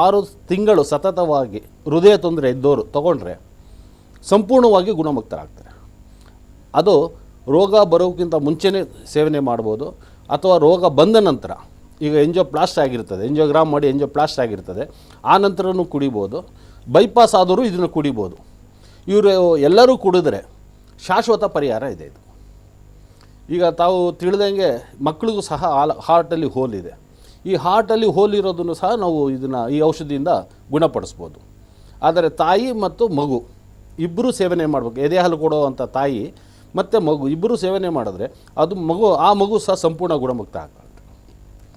ಆರು ತಿಂಗಳು ಸತತವಾಗಿ ಹೃದಯ ತೊಂದರೆ ಇದ್ದವರು ತಗೊಂಡ್ರೆ ಸಂಪೂರ್ಣವಾಗಿ ಗುಣಮುಕ್ತರಾಗ್ತಾರೆ. ಅದು ರೋಗ ಬರೋಕ್ಕಿಂತ ಮುಂಚೆನೇ ಸೇವನೆ ಮಾಡ್ಬೋದು ಅಥವಾ ರೋಗ ಬಂದ ನಂತರ ಈಗ ಎಂಜೋ ಪ್ಲಾಸ್ಟ್ ಆಗಿರ್ತದೆ ಎಂಜೋಗ್ರಾಮ್ ಮಾಡಿ ಎಂಜೋ ಪ್ಲಾಸ್ಟ್ ಆಗಿರ್ತದೆ, ಆ ನಂತರನೂ ಕುಡಿಬೋದು, ಬೈಪಾಸ್ ಆದರೂ ಇದನ್ನು ಕುಡಿಬೋದು. ಇವರು ಎಲ್ಲರೂ ಕುಡಿದ್ರೆ ಶಾಶ್ವತ ಪರಿಹಾರ ಇದೆ ಇದು. ಈಗ ತಾವು ತಿಳಿದಂಗೆ ಮಕ್ಕಳಿಗೂ ಸಹ ಹಾಲ್, ಹಾರ್ಟಲ್ಲಿ ಹೋಲಿದೆ ಈ ಹಾರ್ಟಲ್ಲಿ ಹೋಲ್ ಇರೋದನ್ನು ಸಹ ನಾವು ಇದನ್ನು ಈ ಔಷಧಿಯಿಂದ ಗುಣಪಡಿಸ್ಬೋದು. ಆದರೆ ತಾಯಿ ಮತ್ತು ಮಗು ಇಬ್ಬರೂ ಸೇವನೆ ಮಾಡಬೇಕು. ಎದೆ ಹಾಲು ಕೊಡುವಂಥ ತಾಯಿ ಮತ್ತು ಮಗು ಇಬ್ಬರೂ ಸೇವನೆ ಮಾಡಿದ್ರೆ ಅದು ಮಗು ಆ ಮಗು ಸಹ ಸಂಪೂರ್ಣ ಗುಣಮುಕ್ತ ಆಗ್ತದೆ.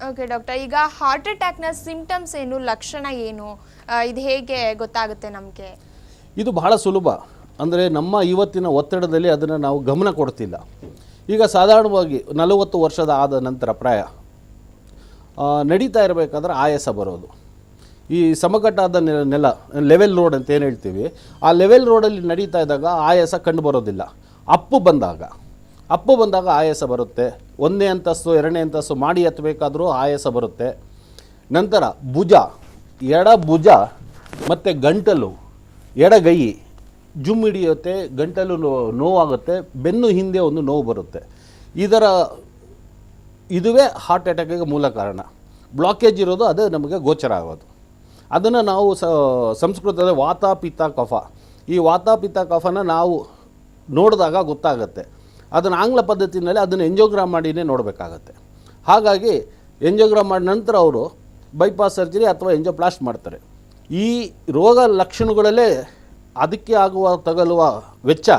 ಓಕೆ ಡಾಕ್ಟರ್ ಈಗ ಹಾರ್ಟ್ ಅಟ್ಯಾಕ್ನ ಸಿಂಪ್ಟಮ್ಸ್ ಏನು ಲಕ್ಷಣ ಏನು? ಇದು ಹೇಗೆ ಗೊತ್ತಾಗುತ್ತೆ ನಮಗೆ? ಇದು ಬಹಳ ಸುಲಭ. ಅಂದರೆ ನಮ್ಮ ಇವತ್ತಿನ ಒತ್ತಡದಲ್ಲಿ ಅದನ್ನು ನಾವು ಗಮನ ಕೊಡ್ತಿಲ್ಲ. ಈಗ ಸಾಧಾರಣವಾಗಿ ನಲವತ್ತು ವರ್ಷದ ಆದ ನಂತರ ಪ್ರಾಯ ನಡೀತಾ ಇರಬೇಕಾದ್ರೆ ಆಯಾಸ ಬರೋದು. ಈ ಸಮಕಟ್ಟಾದ ನೆಲ ನೆಲ ಲೆವೆಲ್ ರೋಡ್ ಅಂತ ಏನು ಹೇಳ್ತೀವಿ, ಆ ಲೆವೆಲ್ ರೋಡಲ್ಲಿ ನಡೀತಾ ಇದ್ದಾಗ ಆಯಾಸ ಕಂಡು ಬರೋದಿಲ್ಲ. ಅಪ್ಪು ಬಂದಾಗ ಅಪ್ಪು ಬಂದಾಗ ಆಯಾಸ ಬರುತ್ತೆ. ಒಂದನೇ ಅಂತಸ್ತು ಎರಡನೇ ಅಂತಸ್ತು ಮಾಡಿ ಹತ್ತಬೇಕಾದ್ರೂ ಆಯಾಸ ಬರುತ್ತೆ. ನಂತರ ಭುಜ, ಎಡ ಭುಜ, ಮತ್ತು ಗಂಟಲು, ಎಡಗೈ, ಜುಮ್ ಹಿಡಿಯುತ್ತೆ, ಗಂಟಲು ನೋವಾಗುತ್ತೆ, ಬೆನ್ನು ಹಿಂದೆ ಒಂದು ನೋವು ಬರುತ್ತೆ. ಇದರ ಇದುವೇ ಹಾರ್ಟ್ ಅಟ್ಯಾಕಿಗೆ ಮೂಲ ಕಾರಣ. ಬ್ಲಾಕೇಜ್ ಇರೋದು ಅದು ನಮಗೆ ಗೋಚರ ಆಗೋದು. ಅದನ್ನು ನಾವು ಸಂಸ್ಕೃತದ ವಾತ ಪಿತ್ತ ಕಫ. ಈ ವಾತ ಪಿತ್ತ ಕಫನ ನಾವು ನೋಡಿದಾಗ ಗೊತ್ತಾಗುತ್ತೆ. ಅದನ್ನು ಆಂಗ್ಲ ಪದ್ಧತಿನಲ್ಲಿ ಅದನ್ನು ಎಂಜೋಗ್ರಾಮ್ ಮಾಡಿನೇ ನೋಡಬೇಕಾಗತ್ತೆ. ಹಾಗಾಗಿ ಎಂಜೋಗ್ರಾಮ್ ಮಾಡಿದ ನಂತರ ಅವರು ಬೈಪಾಸ್ ಸರ್ಜರಿ ಅಥವಾ ಎಂಜೋಪ್ಲಾಸ್ಟ್ ಮಾಡ್ತಾರೆ. ಈ ರೋಗ ಲಕ್ಷಣಗಳಲ್ಲೇ ಅದಕ್ಕೆ ಆಗುವ, ತಗಲುವ ವೆಚ್ಚ,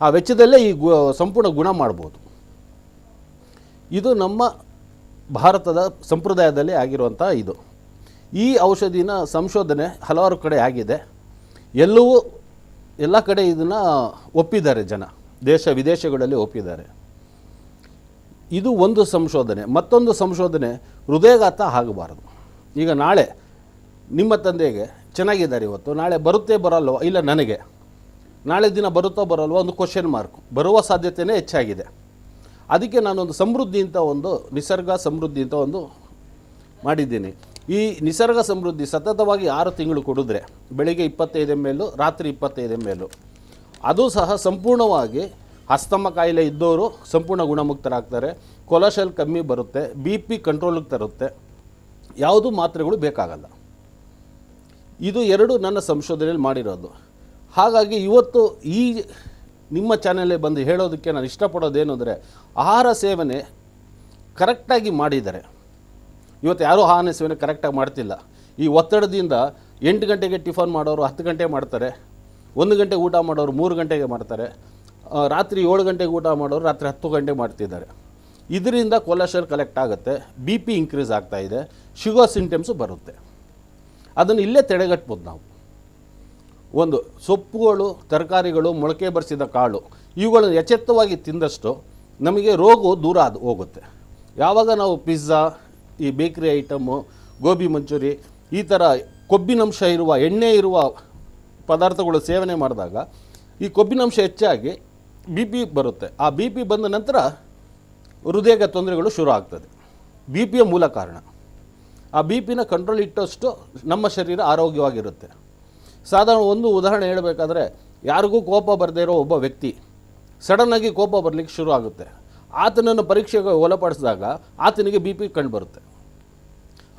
ಆ ವೆಚ್ಚದಲ್ಲೇ ಈ ಗು, ಸಂಪೂರ್ಣ ಗುಣ ಮಾಡ್ಬೋದು. ಇದು ನಮ್ಮ ಭಾರತದ ಸಂಪ್ರದಾಯದಲ್ಲಿ ಆಗಿರುವಂಥ ಇದು. ಈ ಔಷಧಿನ ಸಂಶೋಧನೆ ಹಲವಾರು ಕಡೆ ಆಗಿದೆ. ಎಲ್ಲವೂ ಎಲ್ಲ ಕಡೆ ಇದನ್ನು ಒಪ್ಪಿದ್ದಾರೆ ಜನ. ದೇಶ ವಿದೇಶಗಳಲ್ಲಿ ಒಪ್ಪಿದ್ದಾರೆ. ಇದು ಒಂದು ಸಂಶೋಧನೆ. ಮತ್ತೊಂದು ಸಂಶೋಧನೆ ಹೃದಯಘಾತ ಆಗಬಾರದು. ಈಗ ನಾಳೆ ನಿಮ್ಮ ತಂದೆಗೆ ಚೆನ್ನಾಗಿದ್ದಾರೆ ಇವತ್ತು. ನಾಳೆ ಬರುತ್ತೆ ಬರೋಲ್ವೋ? ಇಲ್ಲ, ನನಗೆ. ನಾಳೆ ದಿನ ಬರುತ್ತೋ ಬರಲ್ವೋ? ಒಂದು ಕ್ವಶನ್ ಮಾರ್ಕ್ ಬರುವ ಸಾಧ್ಯತೆಯೇ ಹೆಚ್ಚಾಗಿದೆ. ಅದಕ್ಕೆ ನಾನೊಂದು ಸಮೃದ್ಧಿ ಅಂತ ಒಂದು ನಿಸರ್ಗ ಸಮೃದ್ಧಿ ಅಂತ ಒಂದು ಮಾಡಿದ್ದೀನಿ. ಈ ನಿಸರ್ಗ ಸಮೃದ್ಧಿ ಸತತವಾಗಿ ಆರು ತಿಂಗಳು ಕುಡಿದ್ರೆ ಬೆಳಿಗ್ಗೆ ಇಪ್ಪತ್ತೈದು ಎಂ ರಾತ್ರಿ ಇಪ್ಪತ್ತೈದು ಎಂ ಅದು ಸಹ ಸಂಪೂರ್ಣವಾಗಿ ಅಸ್ತಮ ಕಾಯಿಲೆ ಇದ್ದವರು ಸಂಪೂರ್ಣ ಗುಣಮುಕ್ತರಾಗ್ತಾರೆ. ಕೊಲೆಸ್ಟ್ರಾಲ್ ಕಮ್ಮಿ ಬರುತ್ತೆ ಬಿ ಪಿ ಕಂಟ್ರೋಲಿಗೆ ತರುತ್ತೆ. ಯಾವುದೂ ಮಾತ್ರೆಗಳು ಬೇಕಾಗಲ್ಲ. ಇದು ಎರಡು ನನ್ನ ಸಂಶೋಧನೆಯಲ್ಲಿ ಮಾಡಿರೋದು. ಹಾಗಾಗಿ ಇವತ್ತು ಈ ನಿಮ್ಮ ಚಾನಲ್ಲೇ ಬಂದು ಹೇಳೋದಕ್ಕೆ ನಾನು ಇಷ್ಟಪಡೋದೇನು ಅಂದರೆ ಆಹಾರ ಸೇವನೆ ಕರೆಕ್ಟಾಗಿ ಮಾಡಿದ್ದಾರೆ ಇವತ್ತು ಯಾರೂ ಆಹಾರ ಸೇವನೆ ಕರೆಕ್ಟಾಗಿ ಮಾಡ್ತಿಲ್ಲ. ಈ ಒತ್ತಡದಿಂದ ಎಂಟು ಗಂಟೆಗೆ ಟಿಫನ್ ಮಾಡೋರು ಹತ್ತು ಗಂಟೆ ಮಾಡ್ತಾರೆ, ಒಂದು ಗಂಟೆಗೆ ಊಟ ಮಾಡೋರು ಮೂರು ಗಂಟೆಗೆ ಮಾಡ್ತಾರೆ ರಾತ್ರಿ ಏಳು ಗಂಟೆಗೆ ಊಟ ಮಾಡೋರು ರಾತ್ರಿ ಹತ್ತು ಗಂಟೆ ಮಾಡ್ತಿದ್ದಾರೆ. ಇದರಿಂದ ಕೊಲೆಸ್ಟ್ರಾಲ್ ಕಲೆಕ್ಟ್ ಆಗುತ್ತೆ, ಬಿ ಪಿ ಇನ್ಕ್ರೀಸ್ ಆಗ್ತಾ ಇದೆ, ಶುಗರ್ ಸಿಂಟಮ್ಸು ಬರುತ್ತೆ. ಅದನ್ನು ಇಲ್ಲೇ ತಡೆಗಟ್ಬೋದು ನಾವು. ಒಂದು ಸೊಪ್ಪುಗಳು, ತರಕಾರಿಗಳು ಮೊಳಕೆ ಬರಿಸಿದ ಕಾಳು, ಇವುಗಳನ್ನು ಎಚ್ಚೆತ್ತವಾಗಿ ತಿಂದಷ್ಟು ನಮಗೆ ರೋಗವು ದೂರ ಅದು ಹೋಗುತ್ತೆ. ಯಾವಾಗ ನಾವು ಪಿಜ್ಜಾ, ಈ ಬೇಕ್ರಿ ಐಟಮು ಗೋಬಿ ಮಂಚೂರಿ, ಈ ಥರ ಕೊಬ್ಬಿನಂಶ ಇರುವ, ಎಣ್ಣೆ ಇರುವ ಪದಾರ್ಥಗಳು ಸೇವನೆ ಮಾಡಿದಾಗ ಈ ಕೊಬ್ಬಿನಂಶ ಹೆಚ್ಚಾಗಿ ಬಿ ಪಿ ಬರುತ್ತೆ. ಆ ಬಿ ಪಿ ಬಂದ ನಂತರ ಹೃದಯದ ತೊಂದರೆಗಳು ಶುರು ಆಗ್ತದೆ. ಬಿ ಪಿಯ ಮೂಲ ಕಾರಣ. ಆ ಬಿ ಪಿನ ಕಂಟ್ರೋಲ್ ಇಟ್ಟಷ್ಟು ನಮ್ಮ ಶರೀರ ಆರೋಗ್ಯವಾಗಿರುತ್ತೆ. ಸಾಧಾರಣ ಒಂದು ಉದಾಹರಣೆ ಹೇಳಬೇಕಾದ್ರೆ, ಯಾರಿಗೂ ಕೋಪ ಬರದೇ ಇರೋ ಒಬ್ಬ ವ್ಯಕ್ತಿ ಸಡನ್ನಾಗಿ ಕೋಪ ಬರಲಿಕ್ಕೆ ಶುರು ಆಗುತ್ತೆ. ಆತನನ್ನು ಪರೀಕ್ಷೆಗೆ ಒಳಪಡಿಸಿದಾಗ ಆತನಿಗೆ ಬಿ ಪಿ ಕಂಡುಬರುತ್ತೆ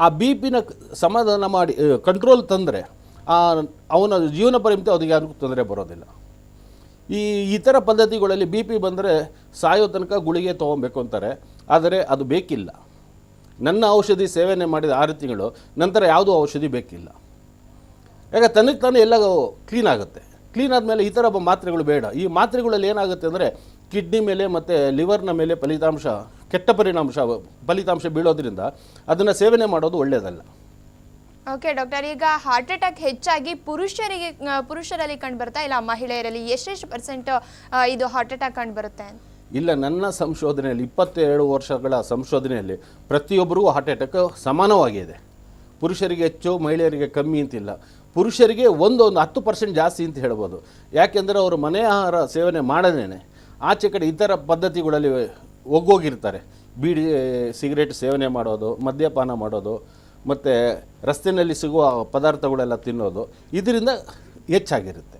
ಆ ಬಿ ಪಿನ ಸಮಾಧಾನ ಮಾಡಿ ಕಂಟ್ರೋಲ್ ತಂದರೆ ಅವನ ಜೀವನ ಪರಿಮಿತಿ ಅವನಿಗೆ ಯಾರಿಗೂ ತೊಂದರೆ ಬರೋದಿಲ್ಲ. ಈ ಇತರ ಪದ್ಧತಿಗಳಲ್ಲಿ ಬಿ ಪಿ ಬಂದರೆ ಸಾಯೋ ತನಕ ಗುಳಿಗೆ ತೊಗೊಬೇಕು ಅಂತಾರೆ. ಆದರೆ ಅದು ಬೇಕಿಲ್ಲ. ನನ್ನ ಔಷಧಿ ಸೇವನೆ ಮಾಡಿದ ಆರು ತಿಂಗಳು, ನಂತರ ಯಾವುದೂ ಔಷಧಿ ಬೇಕಿಲ್ಲ. ಯಾಕೆ ತನಗೆ ತಾನೇ ಎಲ್ಲ ಕ್ಲೀನ್ ಆಗುತ್ತೆ. ಕ್ಲೀನ್ ಆದಮೇಲೆ ಈ ಥರ ಮಾತ್ರೆಗಳು ಬೇಡ. ಈ ಮಾತ್ರೆಗಳಲ್ಲಿ ಏನಾಗುತ್ತೆ ಅಂದರೆ ಕಿಡ್ನಿ ಮೇಲೆ ಮತ್ತು ಲಿವರ್ನ ಮೇಲೆ ಫಲಿತಾಂಶ ಕೆಟ್ಟ ಪರಿಣಾಂಶ ಫಲಿತಾಂಶ ಬೀಳೋದ್ರಿಂದ ಅದನ್ನು ಸೇವನೆ ಮಾಡೋದು ಒಳ್ಳೆಯದಲ್ಲ ಓಕೆ ಡಾಕ್ಟರ್ ಈಗ ಹಾರ್ಟ್ ಅಟ್ಯಾಕ್ ಹೆಚ್ಚಾಗಿ ಪುರುಷರಿಗೆ ಪುರುಷರಲ್ಲಿ ಪುರುಷರಲ್ಲಿ ಕಂಡುಬರುತ್ತಾ ಇಲ್ಲ ಮಹಿಳೆಯರಲ್ಲಿ ಎಷ್ಟೆಷ್ಟು ಪರ್ಸೆಂಟ್ ಇದು ಹಾರ್ಟ್ ಅಟ್ಯಾಕ್ ಕಂಡುಬರುತ್ತೆ ಇಲ್ಲ ನನ್ನ ಸಂಶೋಧನೆಯಲ್ಲಿ ಇಪ್ಪತ್ತೇಳು ವರ್ಷಗಳ ಸಂಶೋಧನೆಯಲ್ಲಿ ಪ್ರತಿಯೊಬ್ಬರಿಗೂ ಹಾರ್ಟ್ ಅಟ್ಯಾಕ್ ಸಮಾನವಾಗಿದೆ. ಪುರುಷರಿಗೆ ಹೆಚ್ಚು ಮಹಿಳೆಯರಿಗೆ ಕಮ್ಮಿ ಅಂತಿಲ್ಲ. ಪುರುಷರಿಗೆ ಒಂದು ಒಂದು ಹತ್ತು ಪರ್ಸೆಂಟ್ ಜಾಸ್ತಿ ಅಂತ ಹೇಳ್ಬೋದು. ಯಾಕೆಂದರೆ ಅವರು ಮನೆ ಆಹಾರ ಸೇವನೆ ಮಾಡದೇನೆ. ಆಚೆ ಕಡೆ ಇತರ ಪದ್ಧತಿಗಳಲ್ಲಿ ಒಗ್ಗೋಗಿರ್ತಾರೆ. ಬೀಡಿ ಸಿಗರೇಟ್ ಸೇವನೆ ಮಾಡೋದು, ಮದ್ಯಪಾನ ಮಾಡೋದು, ಮತ್ತು ರಸ್ತೆಯಲ್ಲಿ ಸಿಗುವ ಪದಾರ್ಥಗಳೆಲ್ಲ ತಿನ್ನೋದು, ಇದರಿಂದ ಹೆಚ್ಚಾಗಿರುತ್ತೆ.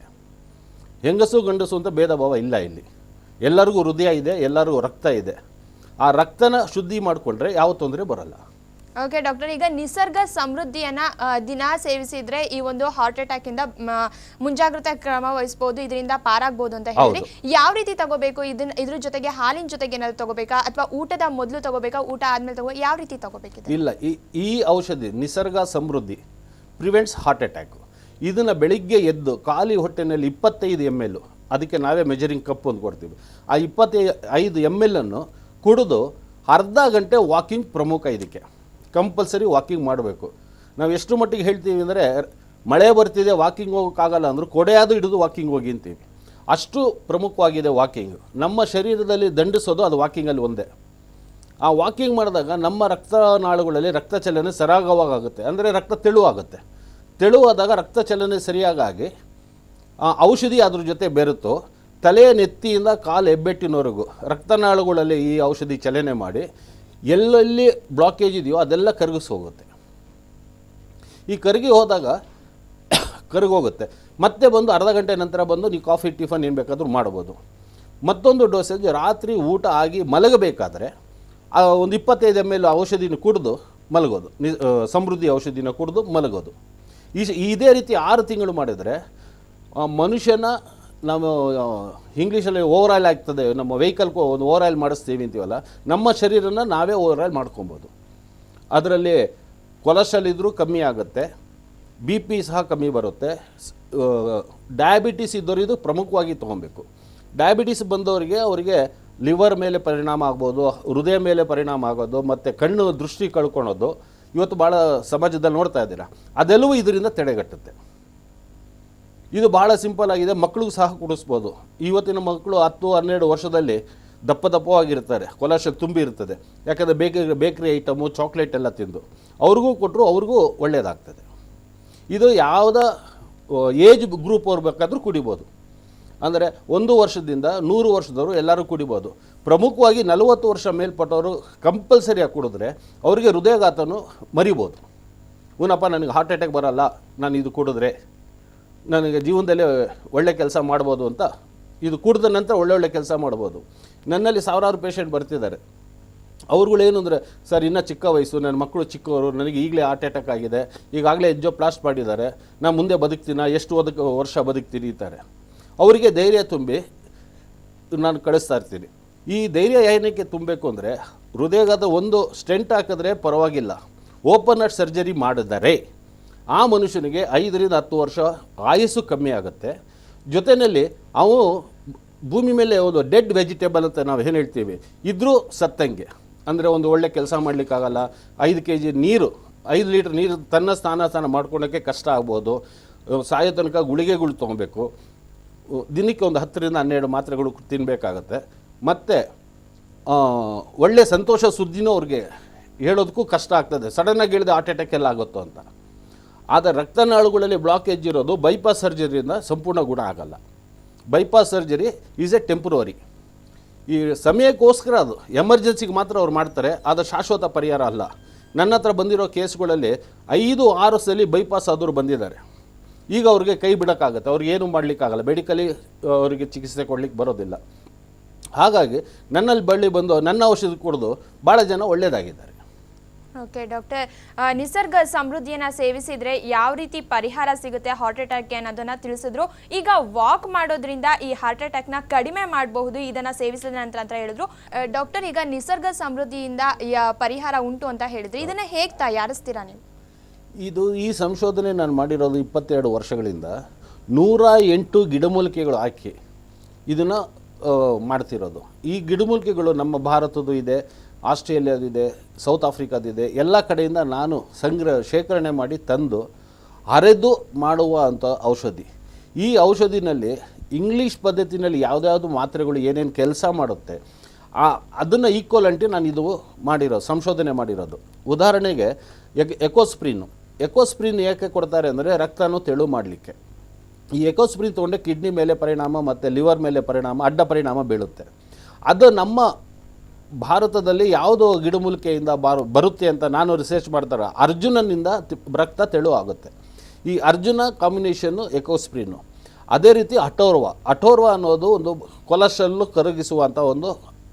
ಹೆಂಗಸು ಗಂಡಸು ಅಂತ ಭೇದ ಭಾವ ಇಲ್ಲ ಇಲ್ಲಿ. ಎಲ್ಲರಿಗೂ ಹೃದಯ ಇದೆ, ಎಲ್ಲರಿಗೂ ರಕ್ತ ಇದೆ. ಆ ರಕ್ತನ ಶುದ್ಧಿ ಮಾಡಿಕೊಂಡ್ರೆ ಯಾವ ತೊಂದರೆ ಬರಲ್ಲ. ಓಕೆ ಡಾಕ್ಟರ್ ಈಗ ನಿಸರ್ಗ ಸಮೃದ್ಧಿಯನ್ನ ದಿನ ಸೇವಿಸಿದ್ರೆ ಈ ಒಂದು ಹಾರ್ಟ್ ಅಟ್ಯಾಕ್ ಇಂದ ಮ, ಮುಂಜಾಗ್ರತಾ ಕ್ರಮ ವಹಿಸಬಹುದು ಇದರಿಂದ ಪಾರಾಗಬಹುದು ಅಂತ ಹೇಳಿ. ಯಾವ ರೀತಿ ತಗೋಬೇಕು? ಇದನ್ನ ಇದ್ರ ಜೊತೆಗೆ ಹಾಲಿನ ಜೊತೆಗೆ ಏನಾದ್ರು ತಗೋಬೇಕಾ? ಅಥವಾ ಊಟದ ಮೊದಲು ತಗೋಬೇಕಾ? ಊಟ ಆದ್ಮೇಲೆ ತಗೋ ಯಾವ ರೀತಿ ತಗೋಬೇಕು ಇಲ್ಲ ಈ ಈ ಔಷಧಿ ನಿಸರ್ಗ ಸಮೃದ್ಧಿ ಪ್ರಿವೆಂಟ್ಸ್ ಹಾರ್ಟ್ ಅಟ್ಯಾಕ್ ಇದನ್ನು ಬೆಳಿಗ್ಗೆ ಎದ್ದು ಖಾಲಿ ಹೊಟ್ಟೆನಲ್ಲಿ ಇಪ್ಪತ್ತೈದು ಎಂ ಎಲ್ ಅದಕ್ಕೆ ನಾವೇ ಮೆಜರಿಂಗ್ ಕಪ್ ಅಂತ ಕೊಡ್ತೀವಿ. ಆ ಇಪ್ಪತ್ತೈ ಐದು ಎಂ ಎಲ್ ಅನ್ನು ಕುಡಿದು ಅರ್ಧ ಗಂಟೆ ವಾಕಿಂಗ್ ಪ್ರಮುಖ ಇದಕ್ಕೆ. ಕಂಪಲ್ಸರಿ ವಾಕಿಂಗ್ ಮಾಡಬೇಕು. ನಾವು ಎಷ್ಟು ಮಟ್ಟಿಗೆ ಹೇಳ್ತೀವಿ ಅಂದರೆ, ಮಳೆ ಬರ್ತಿದೆ, ವಾಕಿಂಗ್ ಹೋಗೋಕ್ಕಾಗಲ್ಲ ಅಂದರೂ ಕೊಡೆಯಾದು ಹಿಡಿದು ವಾಕಿಂಗ್ ಹೋಗಿ ಅಂತೀವಿ. ಅಷ್ಟು ಪ್ರಮುಖವಾಗಿದೆ ವಾಕಿಂಗ್. ನಮ್ಮ ಶರೀರದಲ್ಲಿ ದಂಡಿಸೋದು ಅದು ವಾಕಿಂಗಲ್ಲಿ ಒಂದೇ. ಆ ವಾಕಿಂಗ್ ಮಾಡಿದಾಗ ನಮ್ಮ ರಕ್ತನಾಳಗಳಲ್ಲಿ ರಕ್ತ ಚಲನೆ ಸರಾಗವಾಗುತ್ತೆ. ಅಂದರೆ ರಕ್ತ ತೆಳುವಾಗುತ್ತೆ. ತೆಳುವಾದಾಗ ರಕ್ತ ಚಲನೆ ಸರಿಯಾಗಿ ಔಷಧಿ ಅದ್ರ ಜೊತೆ ಬೆರೆತು ತಲೆಯ ನೆತ್ತಿಯಿಂದ ಕಾಲು ಹೆಬ್ಬೆಟ್ಟಿನವರೆಗೂ ರಕ್ತನಾಳಗಳಲ್ಲಿ ಈ ಔಷಧಿ ಚಲನೆ ಮಾಡಿ ಎಲ್ಲೆಲ್ಲಿ ಬ್ಲಾಕೇಜ್ ಇದೆಯೋ ಅದೆಲ್ಲ ಕರಗಿಸಿ ಹೋಗುತ್ತೆ. ಈ ಕರಗಿ ಹೋದಾಗ ಕರಗೋಗುತ್ತೆ ಮತ್ತೆ ಬಂದು ಅರ್ಧ ಗಂಟೆ ನಂತರ ಬಂದು ನೀವು ಕಾಫಿ, ಟಿಫನ್ ಏನು ಬೇಕಾದರೂ ಮಾಡ್ಬೋದು. ಮತ್ತೊಂದು ಡೋಸೇಜ್ ರಾತ್ರಿ ಊಟ ಆಗಿ ಮಲಗಬೇಕಾದ್ರೆ ಒಂದು ಇಪ್ಪತ್ತೈದು ಎಂ ಎಲ್ ಔಷಧಿನ ಕುಡಿದು ಮಲಗೋದು. ನಿ ಸಮೃದ್ಧಿ ಔಷಧಿನ ಕುಡಿದು ಮಲಗೋದು. ಈ ಇದೇ ರೀತಿ ಆರು ತಿಂಗಳು ಮಾಡಿದರೆ ಮನುಷ್ಯನ ನಾವು ಇಂಗ್ಲೀಷಲ್ಲಿ ಓವರ್ ಆಯಿಲ್ ಆಗ್ತದೆ. ನಮ್ಮ ವೆಹಿಕಲ್ ಒಂದು ಓವರ್ ಆಯಿಲ್ ಮಾಡಿಸ್ತೀವಿ ಅಂತೀವಲ್ಲ, ನಮ್ಮ ಶರೀರನ ನಾವೇ ಓವರ್ ಆಯಿಲ್ ಮಾಡ್ಕೊಬೋದು. ಅದರಲ್ಲಿ ಕೊಲೆಸ್ಟ್ರಾಲ್ ಇದ್ದರೂ ಕಮ್ಮಿ ಆಗುತ್ತೆ ಬಿ ಪಿ ಸಹ ಕಮ್ಮಿ ಬರುತ್ತೆ. ಡಯಾಬಿಟಿಸ್ ಇದ್ದವರು ಇದು ಪ್ರಮುಖವಾಗಿ ತೊಗೊಬೇಕು. ಡಯಾಬಿಟಿಸ್ ಬಂದವರಿಗೆ ಅವರಿಗೆ ಲಿವರ್ ಮೇಲೆ ಪರಿಣಾಮ ಆಗ್ಬೋದು, ಹೃದಯ ಮೇಲೆ ಪರಿಣಾಮ ಆಗೋದು, ಮತ್ತು ಕಣ್ಣು ದೃಷ್ಟಿ ಕಳ್ಕೊಳೋದು. ಇವತ್ತು ಭಾಳ ಸಮಾಜದಲ್ಲಿ ನೋಡ್ತಾ ಇದ್ದೀರಾ, ಅದೆಲ್ಲವೂ ಇದರಿಂದ ತಡೆಗಟ್ಟುತ್ತೆ. ಇದು ಭಾಳ ಸಿಂಪಲ್ ಆಗಿದೆ ಮಕ್ಕಳಿಗೂ ಸಹ ಕುಡಿಸ್ಬೋದು. ಇವತ್ತಿನ ಮಕ್ಕಳು ಹತ್ತು, ಹನ್ನೆರಡು ವರ್ಷದಲ್ಲಿ ದಪ್ಪ ದಪ್ಪವಾಗಿರ್ತಾರೆ ಕೊಲಾಶಲ್ ತುಂಬಿ ಇರ್ತದೆ. ಯಾಕಂದರೆ ಬೇಕರಿ, ಬೇಕ್ರಿ ಐಟಮು, ಚಾಕ್ಲೇಟ್ ಎಲ್ಲ ತಿಂದು. ಅವ್ರಿಗೂ ಕೊಟ್ಟರು ಅವ್ರಿಗೂ ಒಳ್ಳೆಯದಾಗ್ತದೆ ಇದು ಯಾವುದ ಏಜ್ ಗ್ರೂಪ್ ಅವ್ರು ಬೇಕಾದರೂ ಕುಡಿಬೋದು. ಅಂದರೆ ಒಂದು ವರ್ಷದಿಂದ ನೂರು ವರ್ಷದವರು ಎಲ್ಲರೂ ಕುಡಿಬೋದು. ಪ್ರಮುಖವಾಗಿ ನಲವತ್ತು ವರ್ಷ ಮೇಲ್ಪಟ್ಟವರು ಕಂಪಲ್ಸರಿಯಾಗಿ ಕುಡಿದ್ರೆ ಅವರಿಗೆ ಹೃದಯಘಾತನೂ ಮರಿಬೋದು. ಉನಪ್ಪ, ನನಗೆ ಹಾರ್ಟ್ ಅಟ್ಯಾಕ್ ಬರಲ್ಲ, ನಾನು ಇದು ಕುಡಿದ್ರೆ ನನಗೆ ಜೀವನದಲ್ಲಿ ಒಳ್ಳೆ ಕೆಲಸ ಮಾಡ್ಬೋದು ಅಂತ, ಇದು ಕುಡಿದ ನಂತರ ಒಳ್ಳೊಳ್ಳೆ ಕೆಲಸ ಮಾಡ್ಬೋದು. ನನ್ನಲ್ಲಿ ಸಾವಿರಾರು ಪೇಷಂಟ್ ಬರ್ತಿದ್ದಾರೆ. ಅವ್ರುಗಳೇನು ಅಂದರೆ, ಸರ್, ಇನ್ನೂ ಚಿಕ್ಕ ವಯಸ್ಸು, ನನ್ನ ಮಕ್ಕಳು ಚಿಕ್ಕವರು, ನನಗೆ ಈಗಲೇ ಹಾರ್ಟ್ ಅಟ್ಯಾಕ್ ಆಗಿದೆ, ಈಗಾಗಲೇ ಎಜ್ಜೋ ಪ್ಲಾಸ್ಟ್ ಮಾಡಿದ್ದಾರೆ ನಾನು ಮುಂದೆ ಬದುಕ್ತೀನ, ಎಷ್ಟು ಒದಕ್ ವರ್ಷ ಬದುಕ್ತೀನಿ ಅವರಿಗೆ ಧೈರ್ಯ ತುಂಬಿ ನಾನು ಕಳಿಸ್ತಾ ಇರ್ತೀನಿ. ಈ ಧೈರ್ಯ ಏನಕ್ಕೆ ತುಂಬಬೇಕು ಅಂದರೆ, ಹೃದಯದ ಒಂದು ಸ್ಟೆಂಟ್ ಹಾಕಿದ್ರೆ ಪರವಾಗಿಲ್ಲ. ಓಪನ್ ಹಾರ್ಟ್ ಸರ್ಜರಿ ಮಾಡಿದರೆ. ಆ ಮನುಷ್ಯನಿಗೆ ಐದರಿಂದ ಹತ್ತು ವರ್ಷ ಆಯಸ್ಸು ಕಮ್ಮಿ ಆಗುತ್ತೆ. ಜೊತೆಯಲ್ಲಿ ಅವು ಭೂಮಿ ಮೇಲೆ ಒಂದು ಡೆಡ್ ವೆಜಿಟೇಬಲ್ ಅಂತ ನಾವು ಏನು ಹೇಳ್ತೀವಿ, ಇದ್ರೂ ಸತ್ತಂಗೆ. ಅಂದರೆ ಒಂದು ಒಳ್ಳೆ ಕೆಲಸ ಮಾಡಲಿಕ್ಕಾಗಲ್ಲ, ಐದು ಕೆ ಜಿ ನೀರು, ಐದು ಲೀಟ್ರ್ ನೀರು ತನ್ನ ಸ್ನಾನ ಸ್ನಾನ ಮಾಡ್ಕೊಳ್ಳೋಕ್ಕೆ ಕಷ್ಟ ಆಗ್ಬೋದು. ಸಾಯೋ ತನಕ ಗುಳಿಗೆಗಳು ತೊಗೊಬೇಕು. ದಿನಕ್ಕೆ ಒಂದು ಹತ್ತರಿಂದ ಹನ್ನೆರಡು ಮಾತ್ರೆಗಳು ತಿನ್ನಬೇಕಾಗತ್ತೆ ಮತ್ತು ಒಳ್ಳೆ ಸಂತೋಷ ಸುದ್ದಿನೂ ಅವ್ರಿಗೆ ಹೇಳೋದಕ್ಕೂ ಕಷ್ಟ ಆಗ್ತದೆ. ಸಡನ್ನಾಗಿ ಹೇಳಿದ ಹಾರ್ಟ್ ಅಟ್ಯಾಕ್ ಎಲ್ಲ ಆಗುತ್ತೋ ಅಂತ. ಆದರೆ ರಕ್ತನಾಳುಗಳಲ್ಲಿ ಬ್ಲಾಕೇಜ್ ಇರೋದು ಬೈಪಾಸ್ ಸರ್ಜರಿಯಿಂದ ಸಂಪೂರ್ಣ ಗುಣ ಆಗಲ್ಲ. Bypass surgery is a temporary ಈ ಸಮಯಕ್ಕೋಸ್ಕರ ಅದು ಎಮರ್ಜೆನ್ಸಿಗೆ ಮಾತ್ರ ಅವ್ರು ಮಾಡ್ತಾರೆ ಅದು ಶಾಶ್ವತ ಪರಿಹಾರ ಅಲ್ಲ. ನನ್ನ ಹತ್ರ ಬಂದಿರೋ ಕೇಸ್ಗಳಲ್ಲಿ ಐದು, ಆರು ಸಲ ಬೈಪಾಸ್ ಆದವರು ಬಂದಿದ್ದಾರೆ. ಈಗ ಅವ್ರಿಗೆ ಕೈ ಬಿಡೋಕ್ಕಾಗತ್ತೆ, ಅವ್ರಿಗೆ ಏನು ಮಾಡಲಿಕ್ಕಾಗಲ್ಲ ಮೆಡಿಕಲಿ ಅವರಿಗೆ ಚಿಕಿತ್ಸೆ ಕೊಡಲಿಕ್ಕೆ ಬರೋದಿಲ್ಲ. ಹಾಗಾಗಿ ನನ್ನಲ್ಲಿ ಬಳ್ಳಿ ಬಂದು, ನನ್ನ ಔಷಧಿ ಕುಡಿದು ಭಾಳ ಜನ ಒಳ್ಳೆಯದಾಗಿದ್ದಾರೆ ಓಕೆ, ಡಾಕ್ಟರ್ ನಿಸರ್ಗ ಸಮೃದ್ಧಿಯನ್ನ ಸೇವಿಸಿದ್ರೆ ಯಾವ ರೀತಿ ಪರಿಹಾರ ಸಿಗುತ್ತೆ ಹಾರ್ಟ್ ಅಟ್ಯಾಕ್ ಅನ್ನೋದನ್ನ ತಿಳಿಸಿದ್ರು. ಈಗ ವಾಕ್ ಮಾಡೋದ್ರಿಂದ ಈ ಹಾರ್ಟ್ ಅಟ್ಯಾಕ್ನ ಕಡಿಮೆ ಮಾಡಬಹುದು, ಇದನ್ನ ಸೇವಿಸಿದ ನಂತರ ಅಂತ ಹೇಳಿದ್ರು. ಡಾಕ್ಟರ್, ಈಗ ನಿಸರ್ಗ ಸಮೃದ್ಧಿಯಿಂದ ಪರಿಹಾರ ಉಂಟು ಅಂತ ಹೇಳಿದ್ರು. ಇದನ್ನ ಹೇಗೆ ತಯಾರಿಸ್ತೀರಾ ನೀವು? ಇದು ಈ ಸಂಶೋಧನೆ ನಾನು ಮಾಡಿರೋದು ಇಪ್ಪತ್ತೆರಡು ವರ್ಷಗಳಿಂದ ನೂರ ಎಂಟು ಗಿಡಮೂಲಿಕೆಗಳು ಹಾಕಿ ಇದನ್ನು ಮಾಡ್ತಿರೋದು. ಈ ಗಿಡಮೂಲಿಕೆಗಳು ನಮ್ಮ ಭಾರತದ್ದು ಇದೆ. ಆಸ್ಟ್ರೇಲಿಯಾದಿದೆ ಸೌತ್ ಆಫ್ರಿಕಾದಿದೆ ಎಲ್ಲ ಕಡೆಯಿಂದ ನಾನು ಸಂಗ್ರಹ, ಶೇಖರಣೆ ಮಾಡಿ ತಂದು ಅರೆದು ಮಾಡುವ ಅಂಥ ಔಷಧಿ. ಈ ಔಷಧಿನಲ್ಲಿ ಇಂಗ್ಲೀಷ್ ಪದ್ಧತಿನಲ್ಲಿ ಯಾವುದ್ಯಾವುದು ಮಾತ್ರೆಗಳು ಏನೇನು ಕೆಲಸ ಮಾಡುತ್ತೆ, ಆ, ಅದನ್ನು ಈಕ್ವಲಂಟಿ ನಾನು ಇದು ಮಾಡಿರೋ ಸಂಶೋಧನೆ ಮಾಡಿರೋದು. ಉದಾಹರಣೆಗೆ, ಎಕ್ ಎಕೋಸ್ಪ್ರೀನು ಎಕೋಸ್ಪ್ರಿನ್ ಏಕೆ ಕೊಡ್ತಾರೆ ಅಂದರೆ ರಕ್ತನೂ ತೆಳು ಮಾಡಲಿಕ್ಕೆ. ಈ ಎಕೋಸ್ಪ್ರಿನ್ ತೊಗೊಂಡೆ ಕಿಡ್ನಿ ಮೇಲೆ ಪರಿಣಾಮ ಮತ್ತು ಲಿವರ್ ಮೇಲೆ ಪರಿಣಾಮ, ಅಡ್ಡ ಪರಿಣಾಮ ಬೀಳುತ್ತೆ. ಅದು ನಮ್ಮ ಭಾರತದಲ್ಲಿ ಯಾವುದೋ ಗಿಡಮೂಲಿಕೆಯಿಂದ ಬಾರು ಬರುತ್ತೆ ಅಂತ ನಾನು ರಿಸರ್ಚ್ ಮಾಡ್ತಾರೆ ಅರ್ಜುನನಿಂದ ರಕ್ತ ತೆಳು ಆಗುತ್ತೆ ಈ ಅರ್ಜುನ ಕಾಂಬಿನೇಷನ್ನು ಎಕೋಸ್ಪ್ರೀನು ಅದೇ ರೀತಿ ಅಟೋರ್ವ. ಅಟೋರ್ವ ಅನ್ನೋದು ಒಂದು ಕೊಲೆಸ್ಟ್ರಲ್ಲು ಕರಗಿಸುವಂಥ ಒಂದು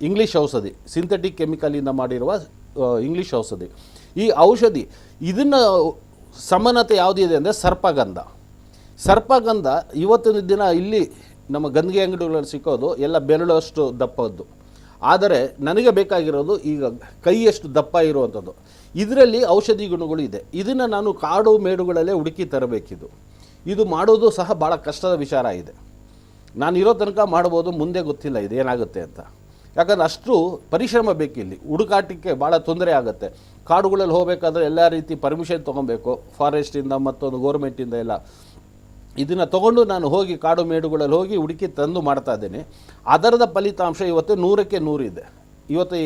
ಇಂಗ್ಲೀಷ್ ಔಷಧಿ ಸಿಂಥೆಟಿಕ್ ಕೆಮಿಕಲಿಂದ ಮಾಡಿರುವ ಇಂಗ್ಲೀಷ್ ಔಷಧಿ. ಈ ಔಷಧಿ ಇದನ್ನು ಸಮಾನತೆ ಯಾವುದಿದೆ ಅಂದರೆ ಸರ್ಪಗಂಧ. ಸರ್ಪಗಂಧ ಇವತ್ತಿನ ದಿನ ಇಲ್ಲಿ ನಮ್ಮ ಗಂದಿಗೆ ಅಂಗಡಿಗಳಲ್ಲಿ ಸಿಕ್ಕೋದು ಎಲ್ಲ ಬೆರಳಷ್ಟು ದಪ್ಪದ್ದು. ಆದರೆ ನನಗೆ ಬೇಕಾಗಿರೋದು ಈಗ ಕೈಯಷ್ಟು ದಪ್ಪ ಇರುವಂಥದ್ದು. ಇದರಲ್ಲಿ ಔಷಧಿ ಗುಣಗಳು ಇದೆ. ಇದನ್ನು ನಾನು ಕಾಡು ಮೇಡುಗಳಲ್ಲೇ ಹುಡುಕಿ ತರಬೇಕಿದು. ಇದು ಮಾಡೋದು ಸಹ ಭಾಳ ಕಷ್ಟದ ವಿಚಾರ ಇದೆ. ನಾನು ಇರೋ ತನಕ ಮಾಡ್ಬೋದು, ಮುಂದೆ ಗೊತ್ತಿಲ್ಲ ಇದು ಏನಾಗುತ್ತೆ ಅಂತ. ಯಾಕಂದ್ರೆ ಅಷ್ಟು ಪರಿಶ್ರಮ ಬೇಕಿಲ್ಲಿ. ಹುಡುಕಾಟಕ್ಕೆ ಭಾಳ ತೊಂದರೆ ಆಗುತ್ತೆ. ಕಾಡುಗಳಲ್ಲಿ ಹೋಗಬೇಕಾದ್ರೆ ಎಲ್ಲ ರೀತಿ ಪರ್ಮಿಷನ್ ತೊಗೊಬೇಕು. ಫಾರೆಸ್ಟಿಂದ ಮತ್ತೊಂದು ಗೌರ್ಮೆಂಟಿಂದ ಎಲ್ಲ. ಇದನ್ನು ತಗೊಂಡು ನಾನು ಹೋಗಿ ಕಾಡು ಮೇಡುಗಳಲ್ಲಿ ಹೋಗಿ ಹುಡುಕಿ ತಂದು ಮಾಡ್ತಾ ಇದ್ದೇನೆ. ಅದರದ ಫಲಿತಾಂಶ ಇವತ್ತು ನೂರಕ್ಕೆ ನೂರಿದೆ ಇವತ್ತು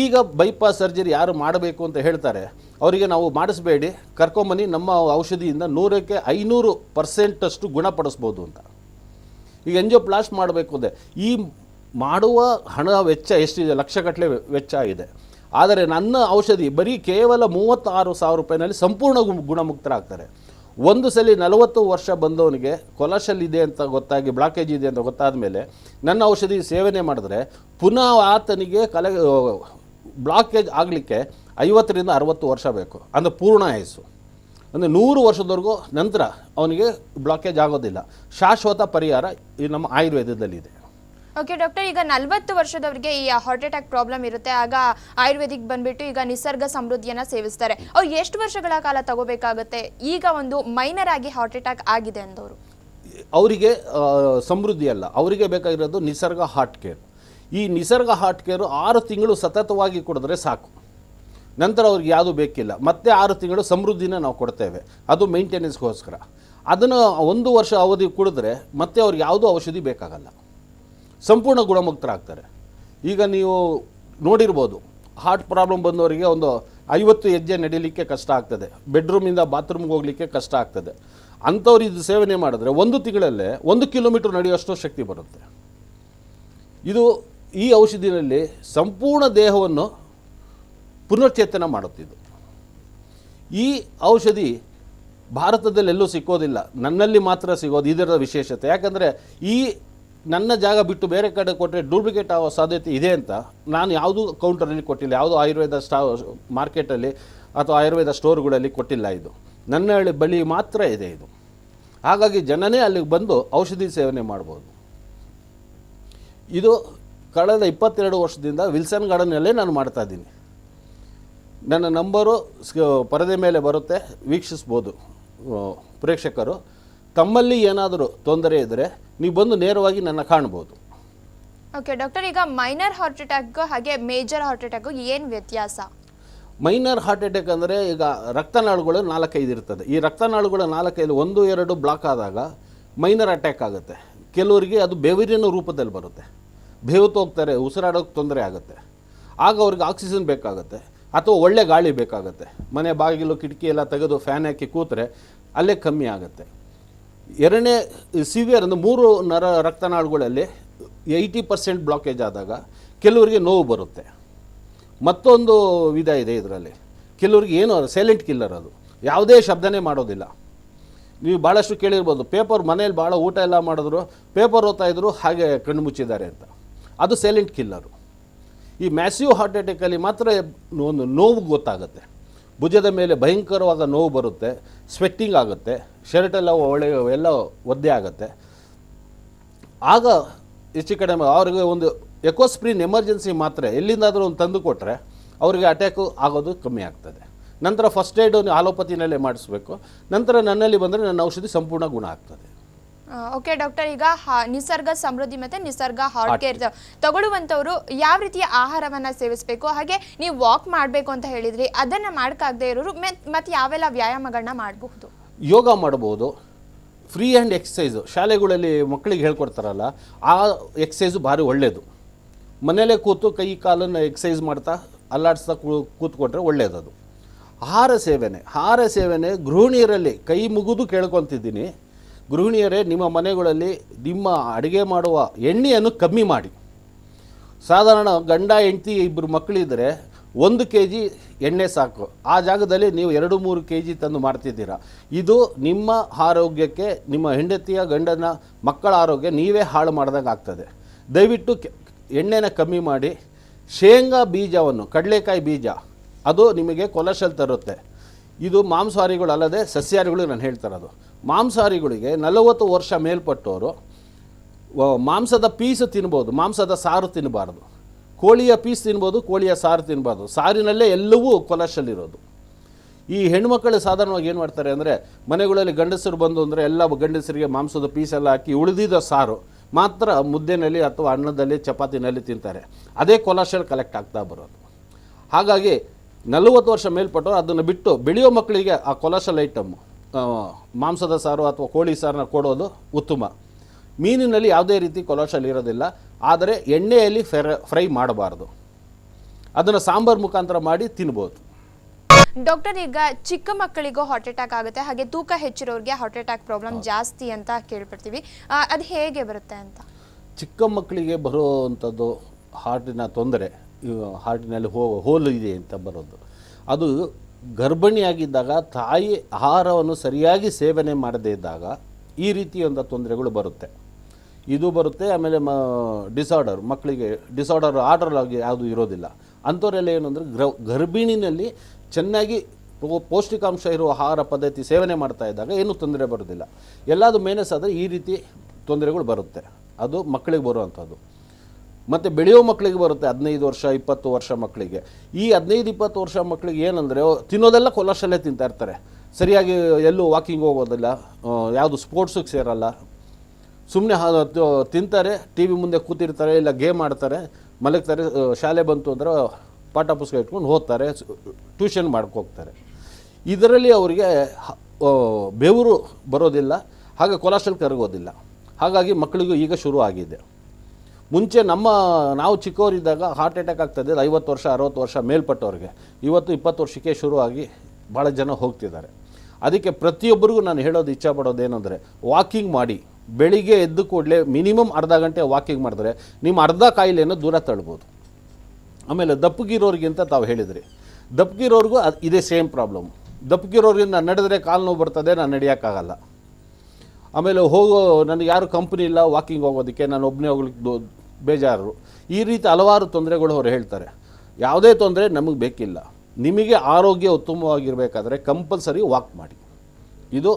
ಈಗ ಬೈಪಾಸ್ ಸರ್ಜರಿ ಯಾರು ಮಾಡಬೇಕು ಅಂತ ಹೇಳ್ತಾರೆ, ಅವರಿಗೆ ನಾವು ಮಾಡಿಸ್ಬೇಡಿ, ಕರ್ಕೊಂಬನ್ನಿ, ನಮ್ಮ ಔಷಧಿಯಿಂದ ನೂರಕ್ಕೆ ಐನೂರು ಪರ್ಸೆಂಟಷ್ಟು ಗುಣಪಡಿಸ್ಬೋದು ಅಂತ. ಈಗ ಎಂಜಿಯೋಪ್ಲಾಸ್ಟ್ ಮಾಡಬೇಕು ಅಂದರೆ ಈ ಮಾಡುವ ಹಣ ವೆಚ್ಚ ಎಷ್ಟಿದೆ? ಲಕ್ಷಗಟ್ಟಲೆ ವೆಚ್ಚ ಇದೆ. ಆದರೆ ನನ್ನ ಔಷಧಿ ಬರೀ ಕೇವಲ ಮೂವತ್ತಾರು ಸಾವಿರ ರೂಪಾಯಿನಲ್ಲಿ ಸಂಪೂರ್ಣ ಗುಣಮುಕ್ತರಾಗ್ತಾರೆ. ಒಂದು ಸಲ ನಲವತ್ತು ವರ್ಷ ಬಂದವನಿಗೆ ಕೊಲಾಶಲ್ ಇದೆ ಅಂತ ಗೊತ್ತಾಗಿ ಬ್ಲಾಕೇಜ್ ಇದೆ ಅಂತ ಗೊತ್ತಾದ ಮೇಲೆ ನನ್ನ ಔಷಧಿ ಸೇವನೆ ಮಾಡಿದ್ರೆ ಪುನಃ ಆತನಿಗೆ ಕಲೆ ಬ್ಲಾಕೇಜ್ ಆಗಲಿಕ್ಕೆ ಐವತ್ತರಿಂದ ಅರವತ್ತು ವರ್ಷ ಬೇಕು. ಅಂದರೆ ಪೂರ್ಣ ಆಯಸ್ಸು. ಅಂದರೆ ನೂರು ವರ್ಷದವರೆಗೂ ನಂತರ ಅವನಿಗೆ ಬ್ಲಾಕೇಜ್ ಆಗೋದಿಲ್ಲ. ಶಾಶ್ವತ ಪರಿಹಾರ ಈ ನಮ್ಮ ಆಯುರ್ವೇದದಲ್ಲಿದೆ. ಓಕೆ ಡಾಕ್ಟರ್ ಈಗ ನಲವತ್ತು ವರ್ಷದವರಿಗೆ ಈ ಹಾರ್ಟ್ ಅಟ್ಯಾಕ್ ಪ್ರಾಬ್ಲಮ್ ಇರುತ್ತೆ. ಆಗ ಆಯುರ್ವೇದಿಕ್ ಬಂದ್ಬಿಟ್ಟು ಈಗ ನಿಸರ್ಗ ಸಮೃದ್ಧಿಯನ್ನ ಸೇವಿಸ್ತಾರೆ. ಅವ್ರು ಎಷ್ಟು ವರ್ಷಗಳ ಕಾಲ ತಗೋಬೇಕಾಗುತ್ತೆ? ಈಗ ಒಂದು ಮೈನರ್ ಆಗಿ ಹಾರ್ಟ್ ಅಟ್ಯಾಕ್ ಆಗಿದೆ ಅಂದವರು. ಅವರಿಗೆ ಸಮೃದ್ಧಿ ಅಲ್ಲ. ಅವರಿಗೆ ಬೇಕಾಗಿರೋದು ನಿಸರ್ಗ ಹಾರ್ಟ್ ಕೇರ್ ಈ ನಿಸರ್ಗ ಹಾರ್ಟ್ ಕೇರು ಆರು ತಿಂಗಳು ಸತತವಾಗಿ ಕುಡಿದ್ರೆ ಸಾಕು. ನಂತರ ಅವ್ರಿಗೆ ಯಾವುದು ಬೇಕಿಲ್ಲ. ಮತ್ತೆ ಆರು ತಿಂಗಳು ಸಮೃದ್ಧಿನ ನಾವು ಕೊಡ್ತೇವೆ. ಅದು ಮೇಂಟೆನೆನ್ಸ್ಗೋಸ್ಕರ ಅದನ್ನು ಒಂದು ವರ್ಷ ಅವಧಿ ಕುಡಿದ್ರೆ ಮತ್ತೆ ಅವ್ರಿಗೆ ಯಾವುದೂ ಔಷಧಿ ಬೇಕಾಗಲ್ಲ. ಸಂಪೂರ್ಣ ಗುಣಮುಕ್ತರಾಗ್ತಾರೆ. ಈಗ ನೀವು ನೋಡಿರ್ಬೋದು ಹಾರ್ಟ್ ಪ್ರಾಬ್ಲಮ್ ಬಂದವರಿಗೆ ಒಂದು ಐವತ್ತು ಹೆಜ್ಜೆ ನಡೀಲಿಕ್ಕೆ ಕಷ್ಟ ಆಗ್ತದೆ. ಬೆಡ್ರೂಮಿಂದ ಬಾತ್ರೂಮ್ಗೆ ಹೋಗಲಿಕ್ಕೆ ಕಷ್ಟ ಆಗ್ತದೆ. ಅಂಥವ್ರು ಇದು ಸೇವನೆ ಮಾಡಿದ್ರೆ ಒಂದು ತಿಂಗಳಲ್ಲೇ ಒಂದು ಕಿಲೋಮೀಟ್ರ್ ನಡೆಯುವಷ್ಟು ಶಕ್ತಿ ಬರುತ್ತೆ. ಇದು ಈ ಔಷಧಿನಲ್ಲಿ ಸಂಪೂರ್ಣ ದೇಹವನ್ನು ಪುನರ್ಚೇತನ ಮಾಡುತ್ತಿದ್ದು. ಈ ಔಷಧಿ ಭಾರತದಲ್ಲೆಲ್ಲೂ ಸಿಕ್ಕೋದಿಲ್ಲ. ನನ್ನಲ್ಲಿ ಮಾತ್ರ ಸಿಗೋದು ಇದರ ವಿಶೇಷತೆ. ಯಾಕಂದರೆ ಈ ನನ್ನ ಜಾಗ ಬಿಟ್ಟು ಬೇರೆ ಕಡೆ ಕೊಟ್ಟರೆ ಡೂಪ್ಲಿಕೇಟ್ ಆಗೋ ಸಾಧ್ಯತೆ ಇದೆ ಅಂತ ನಾನು ಯಾವುದೂ ಕೌಂಟರಲ್ಲಿ ಕೊಟ್ಟಿಲ್ಲ, ಯಾವುದು ಆಯುರ್ವೇದ ಸ್ಟಾ, ಮಾರ್ಕೆಟಲ್ಲಿ ಅಥವಾ ಆಯುರ್ವೇದ ಸ್ಟೋರ್ಗಳಲ್ಲಿ ಕೊಟ್ಟಿಲ್ಲ ಇದು. ನನ್ನ ಹಳ್ಳಿ ಬಳಿ ಮಾತ್ರ ಇದೆ ಇದು. ಹಾಗಾಗಿ ಜನನೇ ಅಲ್ಲಿಗೆ ಬಂದು ಔಷಧಿ ಸೇವನೆ ಮಾಡ್ಬೋದು. ಇದು ಕಳೆದ ಇಪ್ಪತ್ತೆರಡು ವರ್ಷದಿಂದ ವಿಲ್ಸನ್ ಗಾರ್ಡನ್ನಲ್ಲೇ ನಾನು ಮಾಡ್ತಾ ಇದ್ದೀನಿ. ನನ್ನ ನಂಬರು ಪರದೆ ಮೇಲೆ ಬರುತ್ತೆ, ವೀಕ್ಷಿಸ್ಬೋದು ಪ್ರೇಕ್ಷಕರು. ತಮ್ಮಲ್ಲಿ ಏನಾದರೂ ತೊಂದರೆ ಇದ್ದರೆ ನೀವು ಬಂದು ನೇರವಾಗಿ ನನ್ನ ಕಾಣ್ಬೋದು ಓಕೆ ಡಾಕ್ಟರ್ ಈಗ ಮೈನರ್ ಹಾರ್ಟ್ ಅಟ್ಯಾಕ್ಗೂ ಹಾಗೆ ಮೇಜರ್ ಹಾರ್ಟ್ ಅಟ್ಯಾಕ್ಗೂ ಏನು ವ್ಯತ್ಯಾಸ? ಮೈನರ್ ಹಾರ್ಟ್ ಅಟ್ಯಾಕ್ ಅಂದರೆ ಈಗ ರಕ್ತನಾಳುಗಳು ನಾಲ್ಕೈದು ಇರ್ತದೆ. ಈ ರಕ್ತನಾಳುಗಳು ನಾಲ್ಕೈದು ಒಂದು ಎರಡು ಬ್ಲಾಕ್ ಆದಾಗ ಮೈನರ್ ಅಟ್ಯಾಕ್ ಆಗುತ್ತೆ. ಕೆಲವರಿಗೆ ಅದು ಬೆವರಿನ ರೂಪದಲ್ಲಿ ಬರುತ್ತೆ. ಬೇವು ಹೋಗ್ತಾರೆ ಉಸಿರಾಡೋಕ್ಕೆ ತೊಂದರೆ ಆಗುತ್ತೆ. ಆಗ ಅವ್ರಿಗೆ ಆಕ್ಸಿಜನ್ ಬೇಕಾಗುತ್ತೆ. ಅಥವಾ ಒಳ್ಳೆ ಗಾಳಿ ಬೇಕಾಗುತ್ತೆ. ಮನೆ ಬಾಗಿಲು ಕಿಟಕಿ ಎಲ್ಲ ತೆಗೆದು ಫ್ಯಾನ್ ಹಾಕಿ ಕೂತ್ರೆ ಅಲ್ಲೇ ಕಮ್ಮಿ ಆಗುತ್ತೆ. ಎರಡನೇ ಸಿವಿಯರ್ ಅಂದರೆ ಮೂರು ನರ ರಕ್ತನಾಳುಗಳಲ್ಲಿ ಏಯ್ಟಿ ಪರ್ಸೆಂಟ್ ಬ್ಲಾಕೇಜ್ ಆದಾಗ ಕೆಲವರಿಗೆ ನೋವು ಬರುತ್ತೆ. ಮತ್ತೊಂದು ವಿಧ ಇದೆ ಇದರಲ್ಲಿ. ಕೆಲವ್ರಿಗೆ ಏನು ಸೈಲೆಂಟ್ ಕಿಲ್ಲರ್ ಅದು. ಯಾವುದೇ ಶಬ್ದನೇ ಮಾಡೋದಿಲ್ಲ. ನೀವು ಭಾಳಷ್ಟು ಕೇಳಿರ್ಬೋದು ಪೇಪರ್ ಮನೇಲಿ ಭಾಳ ಊಟ ಎಲ್ಲ ಮಾಡಿದ್ರು ಪೇಪರ್ ಓದ್ತಾಯಿದ್ರು ಹಾಗೆ ಕಣ್ಣು ಮುಚ್ಚಿದ್ದಾರೆ ಅಂತ. ಅದು ಸೈಲೆಂಟ್ ಕಿಲ್ಲರು ಈ ಮ್ಯಾಸಿವ್ ಹಾರ್ಟ್ ಅಟ್ಯಾಕಲ್ಲಿ ಮಾತ್ರ ಒಂದು ನೋವು ಗೊತ್ತಾಗುತ್ತೆ. ಭುಜದ ಮೇಲೆ ಭಯಂಕರವಾದ ನೋವು ಬರುತ್ತೆ ಸ್ವೆಟ್ಟಿಂಗ್ ಆಗುತ್ತೆ ಶರ್ಟ್ ಎಲ್ಲ ಒಳ್ಳೆ, ಎಲ್ಲ ಒದ್ದೆ ಆಗುತ್ತೆ. ಆಗ ಹೆಚ್ಚು ಕಡಿಮೆ ಅವ್ರಿಗೆ ಒಂದು ಎಕೋಸ್ಪ್ರಿನ್ ಎಮರ್ಜೆನ್ಸಿ ಮಾತ್ರೆ ಎಲ್ಲಿಂದಾದರೂ ಒಂದು ತಂದು ಕೊಟ್ಟರೆ ಅವರಿಗೆ ಅಟ್ಯಾಕು ಆಗೋದು ಕಮ್ಮಿ ಆಗ್ತದೆ. ನಂತರ ಫಸ್ಟ್ ಏಡ್ ಆಲೋಪತಿನಲ್ಲೇ ಮಾಡಿಸ್ಬೇಕು. ನಂತರ ನನ್ನಲ್ಲಿ ಬಂದರೆ ನನ್ನ ಔಷಧಿ ಸಂಪೂರ್ಣ ಗುಣ ಆಗ್ತದೆ. ಓಕೆ ಡಾಕ್ಟರ್ ಈಗ ನಿಸರ್ಗ ಸಮೃದ್ಧಿ ಮತ್ತೆ ನಿಸರ್ಗ ಹಾರ್ಟ್ ಕೇರ್ ತಗೊಳ್ಳುವಂಥವ್ರು ಯಾವ ರೀತಿಯ ಆಹಾರವನ್ನ ಸೇವಿಸಬೇಕು? ಹಾಗೆ ನೀವು ವಾಕ್ ಮಾಡಬೇಕು ಅಂತ ಹೇಳಿದ್ರಿ ಅದನ್ನ ಮಾಡೋಕ್ಕಾಗದೇ ಇರೋರು ಮತ್ತೆ ಯಾವೆಲ್ಲ ವ್ಯಾಯಾಮಗಳನ್ನ ಮಾಡಬಹುದು? ಯೋಗ ಮಾಡಬಹುದು ಫ್ರೀ ಹ್ಯಾಂಡ್ ಎಕ್ಸಸೈಸು ಶಾಲೆಗಳಲ್ಲಿ ಮಕ್ಕಳಿಗೆ ಹೇಳ್ಕೊಡ್ತಾರಲ್ಲ ಆ ಎಕ್ಸಸೈಸು ಭಾರಿ ಒಳ್ಳೆಯದು ಮನೆಯಲ್ಲೇ ಕೂತು ಕೈ ಕಾಲನ್ನು ಎಕ್ಸಸೈಸ್ ಮಾಡ್ತಾ ಅಲ್ಲಾಡಿಸ್ತಾ ಕೂತ್ಕೊಂಡ್ರೆ ಒಳ್ಳೆಯದದು ಆಹಾರ ಸೇವನೆ ಆಹಾರ ಸೇವನೆ ಗೃಹಿಣಿಯರಲ್ಲಿ ಕೈ ಮುಗಿದು ಕೇಳ್ಕೊತಿದ್ದೀನಿ. ಗೃಹಿಣಿಯರೇ, ನಿಮ್ಮ ಮನೆಗಳಲ್ಲಿ ನಿಮ್ಮ ಅಡುಗೆ ಮಾಡುವ ಎಣ್ಣೆಯನ್ನು ಕಮ್ಮಿ ಮಾಡಿ. ಸಾಧಾರಣ ಗಂಡ, ಹೆಂಡತಿ ಇಬ್ಬರು ಮಕ್ಕಳಿದ್ದರೆ ಒಂದು ಕೆ ಜಿ ಎಣ್ಣೆ ಸಾಕು. ಆ ಜಾಗದಲ್ಲಿ ನೀವು ಎರಡು, ಮೂರು ಕೆ ಜಿ ತಂದು ಮಾಡ್ತಿದ್ದೀರಾ. ಇದು ನಿಮ್ಮ ಆರೋಗ್ಯಕ್ಕೆ, ನಿಮ್ಮ ಹೆಂಡತಿಯ ಗಂಡನ ಮಕ್ಕಳ ಆರೋಗ್ಯ ನೀವೇ ಹಾಳು ಮಾಡ್ದಂಗೆ ಆಗ್ತದೆ. ದಯವಿಟ್ಟು ಎಣ್ಣೆನ ಕಮ್ಮಿ ಮಾಡಿ. ಶೇಂಗಾ ಬೀಜವನ್ನು, ಕಡಲೆಕಾಯಿ ಬೀಜ, ಅದು ನಿಮಗೆ ಕೊಲೆಸ್ಟ್ರಾಲ್ ತರುತ್ತೆ. ಇದು ಮಾಂಸಾಹಾರಿಗಳು ಅಲ್ಲದೆ ಸಸ್ಯಾಹಾರಿಗಳಿಗೆ ನಾನು ಹೇಳ್ತಾ ಇರೋದು. ಮಾಂಸಾಹಾರಿಗಳಿಗೆ ನಲವತ್ತು ವರ್ಷ ಮೇಲ್ಪಟ್ಟವರು ಮಾಂಸದ ಪೀಸು ತಿನ್ಬೋದು, ಮಾಂಸದ ಸಾರು ತಿನ್ನಬಾರ್ದು ಕೋಳಿಯ ಪೀಸ್ ತಿನ್ಬೋದು, ಕೋಳಿಯ ಸಾರು ತಿನ್ನಬಾರ್ದು ಸಾರಿನಲ್ಲೇ ಎಲ್ಲವೂ ಕೊಲೆಸ್ಟ್ರಾಲ್ ಇರೋದು ಈ ಹೆಣ್ಮಕ್ಳು ಸಾಧಾರಣವಾಗಿ ಏನು ಮಾಡ್ತಾರೆ ಅಂದರೆ, ಮನೆಗಳಲ್ಲಿ ಗಂಡಸರು ಬಂದು ಅಂದರೆ ಎಲ್ಲ ಗಂಡಸರಿಗೆ ಮಾಂಸದ ಪೀಸೆಲ್ಲ ಹಾಕಿ ಉಳಿದಿದ್ದ ಸಾರು ಮಾತ್ರ ಮುದ್ದೆನಲ್ಲಿ ಅಥವಾ ಅನ್ನದಲ್ಲಿ, ಚಪಾತಿನಲ್ಲಿ ತಿಂತಾರೆ. ಅದೇ ಕೊಲೆಸ್ಟ್ರಾಲ್ ಕಲೆಕ್ಟ್ ಆಗ್ತಾ ಬರೋದು. ಹಾಗಾಗಿ ನಲವತ್ತು ವರ್ಷ ಮೇಲ್ಪಟ್ಟವರು ಅದನ್ನು ಬಿಟ್ಟು ಬೆಳೆಯೋ ಮಕ್ಕಳಿಗೆ ಆ ಕೊಲೆಸ್ಟ್ರಾಲ್ ಐಟಮ್ ಮಾಂಸದ ಸಾರು ಅಥವಾ ಕೋಳಿ ಸಾರನ್ನ ಕೊಡೋದು ಉತ್ತಮ. ಮೀನಿನಲ್ಲಿ ಯಾವುದೇ ರೀತಿ ಕೊಲೆಸ್ಟ್ರಾಲ್ ಇರೋದಿಲ್ಲ ಆದರೆ ಎಣ್ಣೆಯಲ್ಲಿ ಫೆರ ಫ್ರೈ ಮಾಡಬಾರ್ದು. ಅದನ್ನು ಸಾಂಬಾರು ಮುಖಾಂತರ ಮಾಡಿ ತಿನ್ಬೋದು. ಡಾಕ್ಟರ್ ಈಗ ಚಿಕ್ಕ ಮಕ್ಕಳಿಗೂ ಹಾರ್ಟ್ ಅಟ್ಯಾಕ್ ಆಗುತ್ತೆ ಹಾಗೆ ತೂಕ ಹೆಚ್ಚಿರೋರಿಗೆ ಹಾರ್ಟ್ ಅಟ್ಯಾಕ್ ಪ್ರಾಬ್ಲಮ್ ಜಾಸ್ತಿ ಅಂತ ಕೇಳ್ಪಡ್ತೀವಿ. ಅದು ಹೇಗೆ ಬರುತ್ತೆ ಅಂತ? ಚಿಕ್ಕ ಮಕ್ಕಳಿಗೆ ಬರುವಂಥದ್ದು ಹಾರ್ಟಿನ ತೊಂದರೆ. ಹಾರ್ಟಿನಲ್ಲಿ ಹೋ ಹೋಲು ಇದೆ ಅಂತ ಬರೋದು. ಅದು ಗರ್ಭಿಣಿಯಾಗಿದ್ದಾಗ ತಾಯಿ ಆಹಾರವನ್ನು ಸರಿಯಾಗಿ ಸೇವನೆ ಮಾಡದೇ ಇದ್ದಾಗ ಈ ರೀತಿಯೊಂದು ತೊಂದರೆಗಳು ಬರುತ್ತೆ. ಇದು ಬರುತ್ತೆ, ಆಮೇಲೆ ಮ ಡಿಸಾರ್ಡರ್ ಮಕ್ಕಳಿಗೆ ಡಿಸಾರ್ಡರ್ ಆರ್ಡರ್ ಆಗಿ ಯಾವುದು ಇರೋದಿಲ್ಲ. ಅಂಥವರೆಲ್ಲ ಏನು ಅಂದರೆ ಗ್ರ, ಗರ್ಭಿಣಿನಲ್ಲಿ ಚೆನ್ನಾಗಿ ಪೌಷ್ಟಿಕಾಂಶ ಇರುವ ಆಹಾರ ಪದ್ಧತಿ ಸೇವನೆ ಮಾಡ್ತಾ ಇದ್ದಾಗ ಏನೂ ತೊಂದರೆ ಬರೋದಿಲ್ಲ ಎಲ್ಲದು ಮೇನಸ್ ಆದರೆ ಈ ರೀತಿ ತೊಂದರೆಗಳು ಬರುತ್ತೆ. ಅದು ಮಕ್ಕಳಿಗೆ ಬರುವಂಥದ್ದು. ಮತ್ತು ಬೆಳೆಯೋ ಮಕ್ಕಳಿಗೆ ಬರುತ್ತೆ ಹದಿನೈದು ವರ್ಷ, ಇಪ್ಪತ್ತು ವರ್ಷ ಮಕ್ಕಳಿಗೆ. ಈ ಹದಿನೈದು, ಇಪ್ಪತ್ತು ವರ್ಷ ಮಕ್ಕಳಿಗೆ ಏನಂದರೆ, ತಿನ್ನೋದೆಲ್ಲ ಕೊಲೆಸ್ಟ್ರಲ್ಲೇ ತಿಂತಾ ಇರ್ತಾರೆ. ಸರಿಯಾಗಿ ಎಲ್ಲೂ ವಾಕಿಂಗ್ ಹೋಗೋದಿಲ್ಲ ಯಾವುದು ಸ್ಪೋರ್ಟ್ಸಿಗೆ ಸೇರಲ್ಲ. ಸುಮ್ಮನೆ ತಿಂತಾರೆ, ಟಿ ವಿ ಮುಂದೆ ಕೂತಿರ್ತಾರೆ, ಇಲ್ಲ ಗೇಮ್ ಆಡ್ತಾರೆ, ಮಲಗ್ತಾರೆ ಶಾಲೆ ಬಂತು ಅಂದರೆ ಪಾಠ ಪುಸ್ತಕ ಇಟ್ಕೊಂಡು ಓದ್ತಾರೆ ಟ್ಯೂಷನ್ ಮಾಡ್ಕೋಗ್ತಾರೆ ಇದರಲ್ಲಿ ಅವರಿಗೆ ಬೆವರು ಬರೋದಿಲ್ಲ, ಹಾಗೆ ಕೊಲೆಸ್ಟ್ರಾಲ್ ಕರಗೋದಿಲ್ಲ. ಹಾಗಾಗಿ ಮಕ್ಕಳಿಗೂ ಈಗ ಶುರು ಆಗಿದೆ ಮುಂಚೆ ನಮ್ಮ ನಾವು ಚಿಕ್ಕವರಿದ್ದಾಗ ಹಾರ್ಟ್ ಅಟ್ಯಾಕ್ ಆಗ್ತದೆ ಐವತ್ತು ವರ್ಷ, ಅರವತ್ತು ವರ್ಷ ಮೇಲ್ಪಟ್ಟವ್ರಿಗೆ. ಇವತ್ತು ಇಪ್ಪತ್ತು ವರ್ಷಕ್ಕೆ ಶುರುವಾಗಿ ಭಾಳ ಜನ ಹೋಗ್ತಿದ್ದಾರೆ. ಅದಕ್ಕೆ ಪ್ರತಿಯೊಬ್ಬರಿಗೂ ನಾನು ಹೇಳೋದು ಇಚ್ಛೆ ಪಡೋದು ಏನಂದರೆ ವಾಕಿಂಗ್ ಮಾಡಿ. ಬೆಳಿಗ್ಗೆ ಎದ್ದು ಕೂಡಲೇ ಮಿನಿಮಮ್ ಅರ್ಧ ಗಂಟೆ ವಾಕಿಂಗ್ ಮಾಡಿದ್ರೆ ನಿಮ್ಮ ಅರ್ಧ ಕಾಯಿಲೆಯನ್ನು ದೂರ ತಳ್ಬೋದು. ಆಮೇಲೆ ದಪ್ಪಗಿರೋರಿಗಿಂತ ತಾವು ಹೇಳಿದ್ರಿ. ದಪ್ಪಗಿರೋರಿಗೂ ಅದು ಇದೇ ಸೇಮ್ ಪ್ರಾಬ್ಲಮ್ ದಪ್ಪಗಿರೋರಿಗೆ ನಾನು ನಡೆದ್ರೆ ಕಾಲು ನೋವು ಬರ್ತದೆ, ನಾನು ನಡೆಯೋಕ್ಕಾಗಲ್ಲ. ಆಮೇಲೆ ಹೋಗೋ, ನನಗೆ ಯಾರು ಕಂಪ್ನಿ ಇಲ್ಲ ವಾಕಿಂಗ್ ಹೋಗೋದಕ್ಕೆ, ನಾನು ಒಬ್ಬನೇ ಹೋಗ್ಲಿಕ್ಕೆ ಬೇಜಾರು. ಈ ರೀತಿ ಹಲವಾರು ತೊಂದರೆಗಳು ಅವ್ರು ಹೇಳ್ತಾರೆ. ಯಾವುದೇ ತೊಂದರೆ ನಮಗೆ ಬೇಕಿಲ್ಲ. ನಿಮಗೆ ಆರೋಗ್ಯ ಉತ್ತಮವಾಗಿರಬೇಕಾದ್ರೆ ಕಂಪಲ್ಸರಿ ವಾಕ್ ಮಾಡಿ. ಇದು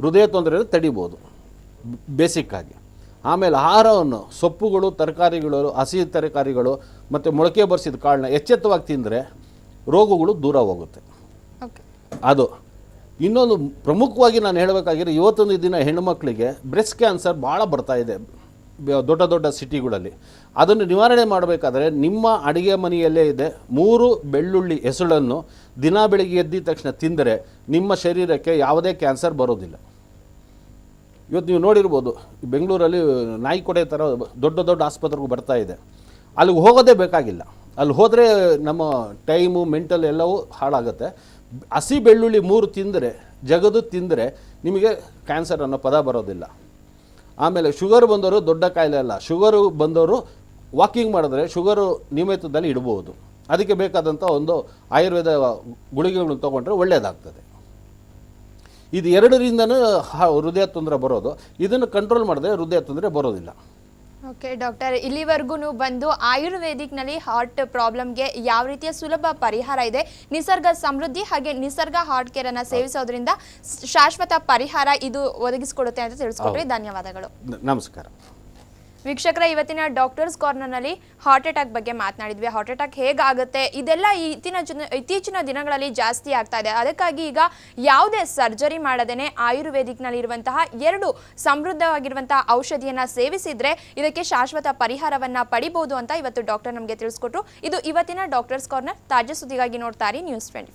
ಹೃದಯ ತೊಂದರೆ ತಡಿಬೋದು. ಬೇಸಿಕ್ಕಾಗಿ ಆಮೇಲೆ ಆಹಾರವನ್ನು ಸೊಪ್ಪುಗಳು ತರಕಾರಿಗಳು ಹಸಿ ತರಕಾರಿಗಳು ಮತ್ತು ಮೊಳಕೆ ಬರೆಸಿದ ಕಾಳನ್ನ ಎಚ್ಚೆತ್ತವಾಗಿ ತಿಂದರೆ ರೋಗಗಳು ದೂರ ಹೋಗುತ್ತೆ. ಅದು. ಇನ್ನೊಂದು ಪ್ರಮುಖವಾಗಿ ನಾನು ಹೇಳಬೇಕಾಗಿರೋ ಇವತ್ತೊಂದು ದಿನ ಹೆಣ್ಣುಮಕ್ಕಳಿಗೆ ಬ್ರೆಸ್ಟ್ ಕ್ಯಾನ್ಸರ್ ಭಾಳ ಬರ್ತಾ ಇದೆ. ದೊಡ್ಡ ದೊಡ್ಡ ಸಿಟಿಗಳಲ್ಲಿ. ಅದನ್ನು ನಿವಾರಣೆ ಮಾಡಬೇಕಾದ್ರೆ ನಿಮ್ಮ ಅಡುಗೆ ಮನೆಯಲ್ಲೇ ಇದೆ. ಮೂರು ಬೆಳ್ಳುಳ್ಳಿ ಹೆಸಳನ್ನು ದಿನ ಬೆಳಿಗ್ಗೆ ಎದ್ದಿದ ತಕ್ಷಣ ತಿಂದರೆ ನಿಮ್ಮ ಶರೀರಕ್ಕೆ ಯಾವುದೇ ಕ್ಯಾನ್ಸರ್ ಬರೋದಿಲ್ಲ. ಇವತ್ತು ನೀವು ನೋಡಿರ್ಬೋದು, ಬೆಂಗಳೂರಲ್ಲಿ ನಾಯಿ ಕೊಡೆ ಥರ ದೊಡ್ಡ ದೊಡ್ಡ ಆಸ್ಪತ್ರೆಗೂ ಬರ್ತಾ ಇದೆ. ಅಲ್ಲಿಗೆ ಹೋಗೋದೇ ಬೇಕಾಗಿಲ್ಲ. ಅಲ್ಲಿ ಹೋದರೆ ನಮ್ಮ ಟೈಮು, ಮೆಂಟಲ್ ಎಲ್ಲವೂ ಹಾಳಾಗುತ್ತೆ. ಹಸಿ ಬೆಳ್ಳುಳ್ಳಿ ಮೂರು ತಿಂದರೆ, ಜಗದು ತಿಂದರೆ ನಿಮಗೆ ಕ್ಯಾನ್ಸರ್ ಅನ್ನೋ ಪದ ಬರೋದಿಲ್ಲ. ಆಮೇಲೆ ಶುಗರ್ ಬಂದವರು ದೊಡ್ಡ ಕಾಯಿಲೆ ಅಲ್ಲ, ಶುಗರು ಬಂದವರು ವಾಕಿಂಗ್ ಮಾಡಿದ್ರೆ ಶುಗರು ನಿಯಮಿತದಲ್ಲಿ ಇಡ್ಬೋದು. ಅದಕ್ಕೆ ಬೇಕಾದಂಥ ಒಂದು ಆಯುರ್ವೇದ ಗುಳಿಗೆಗಳನ್ನು ತೊಗೊಂಡ್ರೆ ಒಳ್ಳೆಯದಾಗ್ತದೆ ಇದು ಎರಡರಿಂದನೂ ಹೃದಯ ತೊಂದರೆ ಬರೋದು. ಇದನ್ನು ಕಂಟ್ರೋಲ್ ಮಾಡಿದ್ರೆ ಹೃದಯ ತೊಂದರೆ ಬರೋದಿಲ್ಲ. ಓಕೆ ಡಾಕ್ಟರ್ ಇಲ್ಲಿವರೆಗೂ ಬಂದು ಆಯುರ್ವೇದಿಕ್ನಲ್ಲಿ ಹಾರ್ಟ್ ಪ್ರಾಬ್ಲಮ್ಗೆ ಯಾವ ರೀತಿಯ ಸುಲಭ ಪರಿಹಾರ ಇದೆ? ನಿಸರ್ಗ ಸಮೃದ್ಧಿ ಹಾಗೆ ನಿಸರ್ಗ ಹಾರ್ಟ್ ಕೇರ್ ಅನ್ನ ಸೇವಿಸೋದ್ರಿಂದ ಶಾಶ್ವತ ಪರಿಹಾರ ಇದು ಒದಗಿಸಿಕೊಡುತ್ತೆ ಅಂತ ತಿಳಿಸ್ಕೊಟ್ರಿ ಧನ್ಯವಾದಗಳು. ನಮಸ್ಕಾರ. ವೀಕ್ಷಕರ, ಇವತ್ತಿನ ಡಾಕ್ಟರ್ಸ್ ಕಾರ್ನರ್ನಲ್ಲಿ ಹಾರ್ಟ್ ಅಟ್ಯಾಕ್ ಬಗ್ಗೆ ಮಾತನಾಡಿದ್ವಿ. ಹಾರ್ಟ್ ಅಟ್ಯಾಕ್ ಹೇಗಾಗುತ್ತೆ? ಇದೆಲ್ಲ ಇತ್ತಿನ ಇತ್ತೀಚಿನ ದಿನಗಳಲ್ಲಿ ಜಾಸ್ತಿ ಆಗ್ತಾ ಇದೆ. ಅದಕ್ಕಾಗಿ ಈಗ ಯಾವುದೇ ಸರ್ಜರಿ ಮಾಡದೇನೆ ಆಯುರ್ವೇದಿಕ್ನಲ್ಲಿರುವಂತಹ ಎರಡು ಸಮೃದ್ಧವಾಗಿರುವಂತಹ ಔಷಧಿಯನ್ನು ಸೇವಿಸಿದ್ರೆ ಇದಕ್ಕೆ ಶಾಶ್ವತ ಪರಿಹಾರವನ್ನ ಪಡಿಬಹುದು ಅಂತ ಇವತ್ತು ಡಾಕ್ಟರ್ ನಮಗೆ ತಿಳಿಸ್ಕೊಟ್ರು. ಇದು ಇವತ್ತಿನ ಡಾಕ್ಟರ್ಸ್ ಕಾರ್ನರ್ ತಾಜಾ ಸುದ್ದಿಗಾಗಿ ನೋಡ್ತಾರೆ ನ್ಯೂಸ್ ಟ್ವೆಂಟಿ